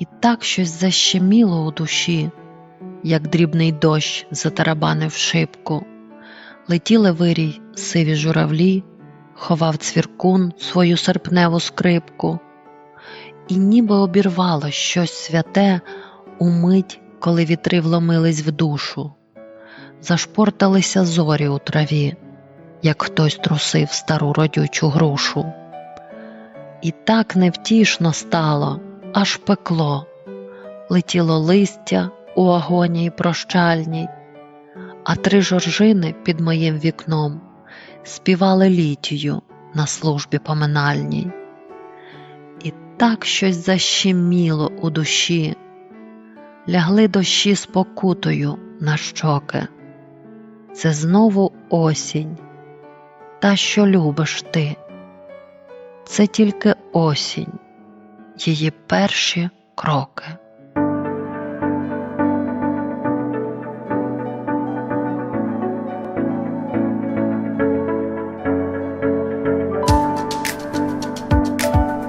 І так щось защеміло у душі, як дрібний дощ затарабанив шибку. Летіли вирій сиві журавлі, ховав цвіркун свою серпневу скрипку, і ніби обірвало щось святе у мить, коли вітри вломились в душу. Зашпорталися зорі у траві, як хтось трусив стару родючу грушу. І так невтішно стало, аж пекло, летіло листя у агонії прощальній, а три жоржини під моїм вікном співали літію на службі поминальній. І так щось защеміло у душі, лягли дощі спокутою на щоки. Це знову осінь, та, що любиш ти. Це тільки осінь, її перші кроки.